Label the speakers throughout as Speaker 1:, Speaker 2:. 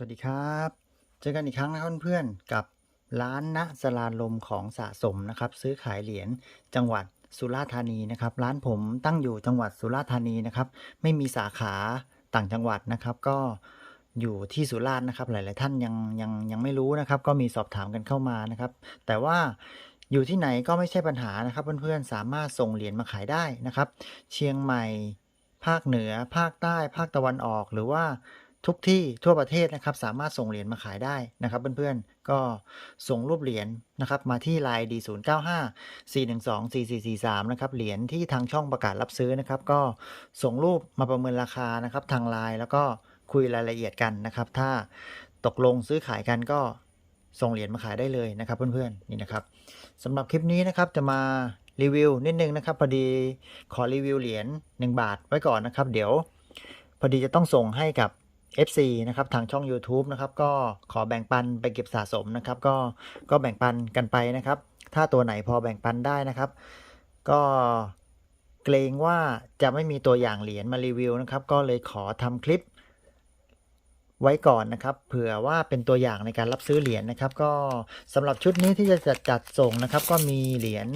Speaker 1: วัสดีครับ เจอกันอีกครั้งนะครับเพื่อนๆกับร้านณสลาลมของสะสมนะครับ ซื้อขายเหรียญจังหวัดสุราษฎร์ธานีนะครับ ร้านผมตั้งอยู่จังหวัดสุราษฎร์ธานีนะครับ ไม่มีสาขาต่างจังหวัดนะครับ ก็อยู่ที่สุราษฎร์นะครับ หลาย ๆ ท่านยังยังยังไม่รู้นะครับ ก็มีสอบถามกันเข้ามานะครับ แต่ว่าอยู่ที่ไหนก็ไม่ใช่ปัญหานะครับ เพื่อนๆสามารถส่งเหรียญมาขายได้นะครับ เชียงใหม่ ภาคเหนือ ภาคใต้ ภาคตะวันออกหรือว่า ทุกที่ทั่วประเทศนะครับสามารถส่งเหรียญมาขายได้นะครับเพื่อนๆ ก็ส่งรูปเหรียญนะครับมาที่ Line D 0 9 5 4 1 2 4 4 4 3นะครับเหรียญที่ทางช่องประกาศรับซื้อนะครับ ก็ส่งรูปมาประเมินราคานะครับทาง Line แล้วก็คุยรายละเอียดกันนะครับ ถ้าตกลงซื้อขายกันก็ส่งเหรียญมาขายได้เลยนะครับเพื่อนๆนี่นะครับสำหรับคลิปนี้นะครับจะมารีวิวนิดนึงนะครับพอดีขอรีวิวเหรียญ1บาทไว้ก่อนนะครับ เดี๋ยว พอดีจะต้องส่งให้กับ FC นะครับทางช่อง YouTube นะครับก็ขอแบ่งปันไปเก็บสะสมนะครับ ก็ก็แบ่งปันกันไปนะครับ ถ้าตัวไหนพอแบ่งปันได้นะครับ ก็เกรงว่าจะไม่มีตัวอย่างเหรียญมารีวิวนะครับ ก็เลยขอทำคลิปไว้ก่อนนะครับ เผื่อว่าเป็นตัวอย่างในการรับซื้อเหรียญนะครับ ก็สำหรับชุดนี้ที่จะจัดจัดส่งนะครับ ก็มีเหรียญ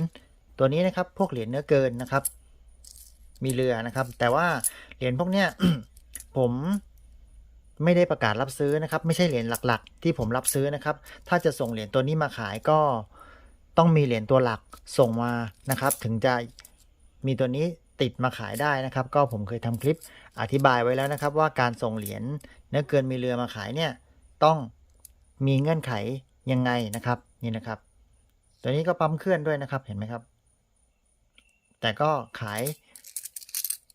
Speaker 1: ตัวนี้นะครับ พวกเหรียญเนื้อเกินนะครับ มีเรือนะครับ แต่ว่าเหรียญพวกเนี้ยผม ไม่ได้ประกาศรับซื้อนะครับ ไม่ใช่เหรียญหลักๆ ที่ผมรับซื้อนะครับ ถ้าจะส่งเหรียญตัวนี้มาขายก็ต้องมีเหรียญตัวหลักส่งมานะครับ ถึงจะมีตัวนี้ติดมาขายได้นะครับ ก็ผมเคยทำคลิปอธิบายไว้แล้วนะครับ ว่าการส่งเหรียญเนื้อเกินมีเรือมาขายเนี่ยต้องมีเงื่อนไขยังไงนะครับนี่นะครับ ตัวนี้ก็ปั๊มเคลื่อนด้วยนะครับเห็นไหมครับ แต่ก็ขาย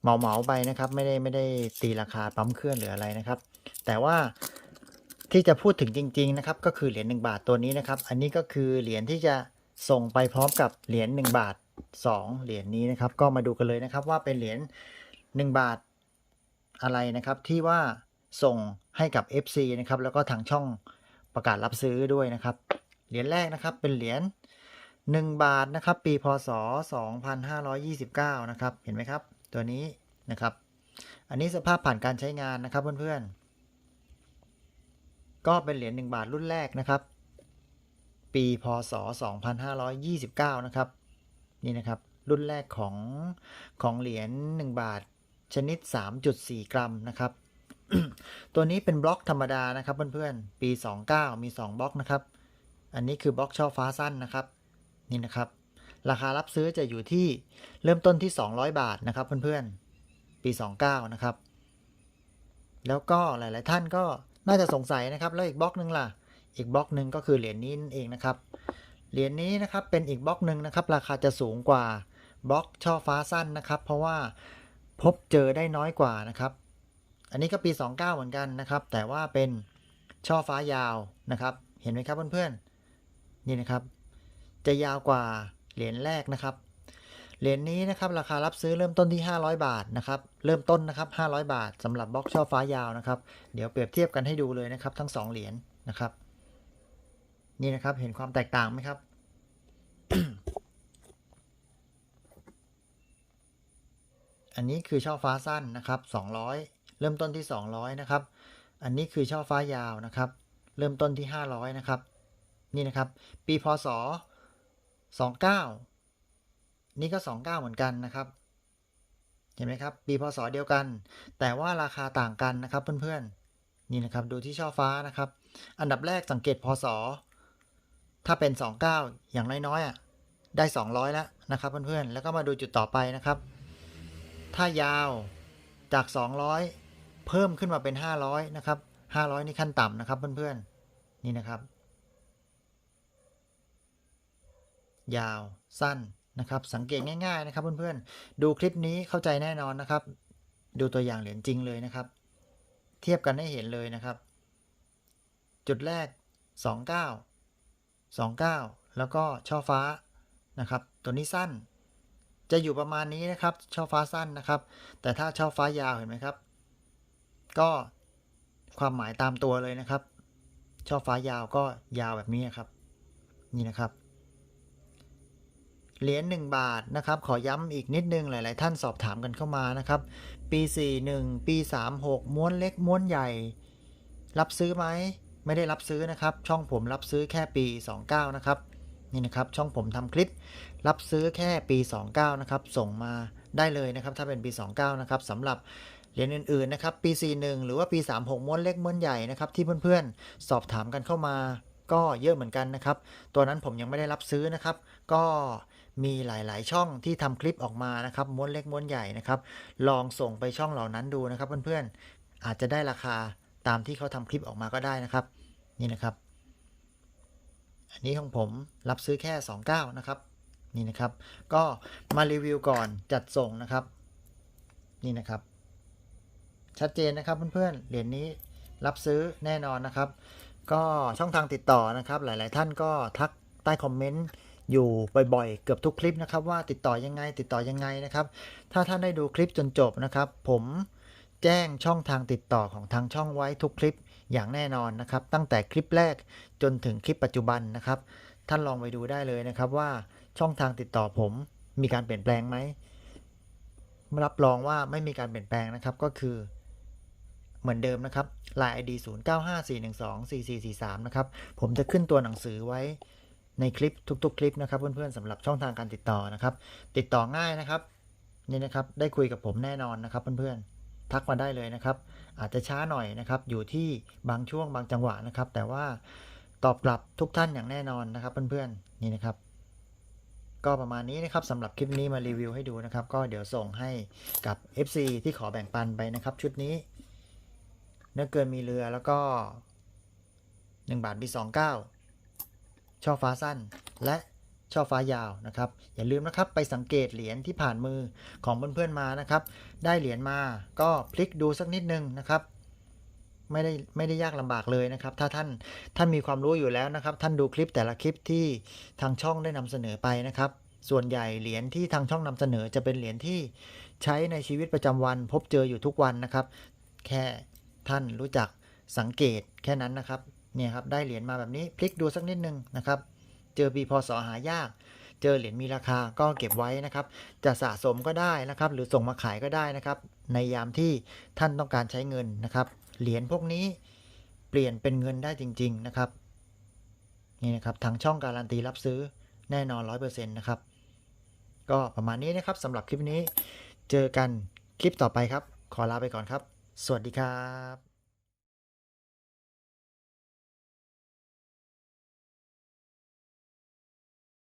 Speaker 1: เหมาเหมาๆไปนะครับ ไม่ได้ไม่ได้ตีราคาปั๊มเคลื่อนหรืออะไรนะครับ แต่ว่าที่จะพูดถึงจริง ๆ นะครับ ก็คือเหรียญ1บาทตัวนี้นะครับ อันนี้ก็คือเหรียญที่จะส่งไปพร้อมกับเหรียญ1บาท 2 เหรียญนี้นะครับ ก็มาดูกันเลยนะครับว่าเป็นเหรียญ1บาทอะไรนะครับ ที่ว่าส่งให้กับ FC นะครับ แล้วก็ทางช่องประกาศรับซื้อด้วยนะครับ เหรียญแรกนะครับเป็นเหรียญ1 บาทนะครับ ปีพศ 2529 นะครับ เห็นไหมครับ ตัวนี้นะครับ อันนี้สภาพผ่านการใช้งานนะครับเพื่อนๆ ก็เป็นเหรียญ1บาทรุ่นแรกนะครับ ปีพศ 2529 นะครับ นี่นะครับ รุ่นแรกของของเหรียญ1บาทชนิด 3.4 กรัมนะครับ ตัวนี้เป็นบล็อกธรรมดานะครับเพื่อนๆ ปี 29 มี 2 บล็อกนะครับ อันนี้คือบล็อกช่อฟ้าสั้นนะครับ นี่นะครับ ราคารับซื้อจะอยู่ที่เริ่มต้นที่ 200 บาทนะครับเพื่อนๆ ปี 29 นะครับ แล้วก็หลาย ๆ ท่านก็ น่าจะสงสัยนะครับ แล้วอีกบล็อกหนึ่งล่ะ อีกบล็อกหนึ่งก็คือเหรียญนี้นั่นเองนะครับ เหรียญนี้นะครับเป็นอีกบล็อกหนึ่งนะครับ ราคาจะสูงกว่าบล็อกช่อฟ้าสั้นนะครับ เพราะว่าพบเจอได้น้อยกว่านะครับ อันนี้ก็ปี 29 เหมือนกันนะครับ แต่ว่าเป็นช่อฟ้ายาวนะครับ เห็นไหมครับเพื่อนๆ นี่นะครับ จะยาวกว่าเหรียญแรกนะครับ เหรียญนี้นะครับราคารับซื้อเริ่มต้นที่ 500 บาทนะครับเริ่มต้นนะครับ500 บาทสำหรับบล็อกช่อฟ้ายาวนะครับเดี๋ยวเปรียบเทียบกันให้ดูเลยนะครับ ทั้ง 2 เหรียญนะครับ นี่นะครับเห็นความแตกต่างไหมครับอันนี้คือช่อฟ้าสั้นนะครับ 200 เริ่มต้นที่ 200 นะครับ อันนี้คือช่อฟ้ายาวนะครับ เริ่มต้นที่ 500 นะครับ นี่นะครับ ปีพศ 29 นี่ก็ 29 เหมือนกันนะครับ เห็นไหมครับ ปีพศเดียวกัน แต่ว่าราคาต่างกันนะครับเพื่อนๆ นี่นะครับดูที่ช่อฟ้านะครับ อันดับแรกสังเกตพศ ถ้าเป็น 29 อย่างน้อยๆอะได้ 200 แล้วนะครับเพื่อนๆ แล้วก็มาดูจุดต่อไปนะครับ ถ้ายาวจาก 200 เพิ่มขึ้นมาเป็น 500 นะครับ 500 นี่ขั้นต่ำนะครับเพื่อนๆ นี่นะครับ ยาวสั้น นะครับสังเกตง่ายๆนะครับเพื่อนๆ ดูคลิปนี้เข้าใจแน่นอนนะครับ ดูตัวอย่างเหรียญจริงเลยนะครับ เทียบกันให้เห็นเลยนะครับ จุดแรก 29 29 แล้วก็ช่อฟ้านะครับ ตัวนี้สั้น จะอยู่ประมาณนี้นะครับ ช่อฟ้าสั้นนะครับ แต่ถ้าช่อฟ้ายาวเห็นไหมครับ ก็ความหมายตามตัวเลยนะครับ ช่อฟ้ายาวก็ยาวแบบนี้ครับ นี่นะครับ เหรียญ1บาทนะครับ ขอย้ำอีกนิดนึงหลาย ๆ ท่านสอบถามกันเข้ามานะครับ ปี 41 ปี 36 ม้วนเล็กม้วนใหญ่ รับซื้อไหมไม่ได้รับซื้อนะครับ ช่องผมรับซื้อแค่ปี 29 นะครับนี่นะครับ ช่องผมทำคลิป รับซื้อแค่ปี 29 นะครับ ส่งมาได้เลยนะครับ ถ้าเป็นปี 29 นะครับสำหรับเหรียญอื่น ๆ นะครับ ปี 41 หรือว่าปี 36 ม้วนเล็กม้วนใหญ่นะครับที่เพื่อน ๆ สอบถามกันเข้ามา ก็เยอะเหมือนกันนะครับ ตัวนั้นผมยังไม่ได้รับซื้อนะครับ ก็มีหลายๆ ช่องที่ทำคลิปออกมานะครับม้วนเล็กม้วนใหญ่นะครับ ลองส่งไปช่องเหล่านั้นดูนะครับ เพื่อนๆอาจจะได้ราคาตามที่เขาทำคลิปออกมาก็ได้นะครับ นี่นะครับ อันนี้ของผมรับซื้อแค่ 29 นะครับ นี่นะครับ ก็มารีวิวก่อนจัดส่งนะครับ นี่นะครับ ชัดเจนนะครับเพื่อนๆเหรียญนี้รับซื้อแน่นอนนะครับ ก็ช่องทางติดต่อนะครับ หลาย ๆ ท่านก็ทักใต้คอมเมนต์อยู่บ่อยๆ เกือบทุกคลิปนะครับ ว่าติดต่อยังไง ติดต่อยังไงนะครับ ถ้าท่านได้ดูคลิปจนจบนะครับ ผมแจ้งช่องทางติดต่อของทางช่องไว้ทุกคลิปอย่างแน่นอนนะครับ ตั้งแต่คลิปแรกจนถึงคลิปปัจจุบันนะครับ ท่านลองไปดูได้เลยนะครับว่าช่องทางติดต่อผมมีการเปลี่ยนแปลงไหมรับรองว่าไม่มีการเปลี่ยนแปลงนะครับก็คือ เหมือนเดิมนะครับ Line ID 0954124443 นะครับ ผมจะขึ้นตัวหนังสือไว้ในคลิปทุกๆ คลิปนะครับเพื่อนๆสำหรับช่องทางการติดต่อนะครับ ติดต่อง่ายนะครับนี่นะครับ ได้คุยกับผมแน่นอนนะครับเพื่อนๆ ทักมาได้เลยนะครับ อาจจะช้าหน่อยนะครับ อยู่ที่บางช่วงบางจังหวะนะครับ แต่ว่าตอบกลับทุกท่านอย่างแน่นอนนะครับเพื่อนๆ นี่นะครับ ก็ประมาณนี้นะครับสำหรับคลิปนี้มารีวิวให้ดูนะครับ ก็เดี๋ยวส่งให้กับ FC ที่ขอแบ่งปันไปนะครับ ชุดนี้ นื้อเกินมีเรือแล้วก็ 1 บาทปี29ช่อฟ้าสั้นและช่อฟ้ายาวนะครับ อย่าลืมนะครับไปสังเกตเหรียญที่ผ่านมือของเพื่อนๆมานะครับ ได้เหรียญมาก็พลิกดูสักนิดนึงนะครับไม่ได้ไม่ได้ยากลำบากเลยนะครับ ถ้าท่านท่านมีความรู้อยู่แล้วนะครับ ท่านดูคลิปแต่ละคลิปที่ทางช่องได้นำเสนอไปนะครับ ส่วนใหญ่เหรียญที่ทางช่องนำเสนอจะเป็นเหรียญที่ใช้ในชีวิตประจำวันพบเจออยู่ทุกวันนะครับ แค่ ท่านรู้จักสังเกตแค่นั้นนะครับเนี่ยครับได้เหรียญมาแบบนี้พลิกดูสักนิดนึงนะครับ เจอปีพศหายาก เจอเหรียญมีราคาก็เก็บไว้นะครับ จะสะสมก็ได้นะครับ หรือส่งมาขายก็ได้นะครับ ในยามที่ท่านต้องการใช้เงินนะครับ เหรียญพวกนี้เปลี่ยนเป็นเงินได้จริง ๆนะครับนี่นะครับทางช่องการันตีรับซื้อแน่นอน 100%นะครับ ก็ประมาณนี้นะครับสำหรับคลิปนี้ เจอกันคลิปต่อไปครับ ขอลาไปก่อนครับ สวัสดีครับ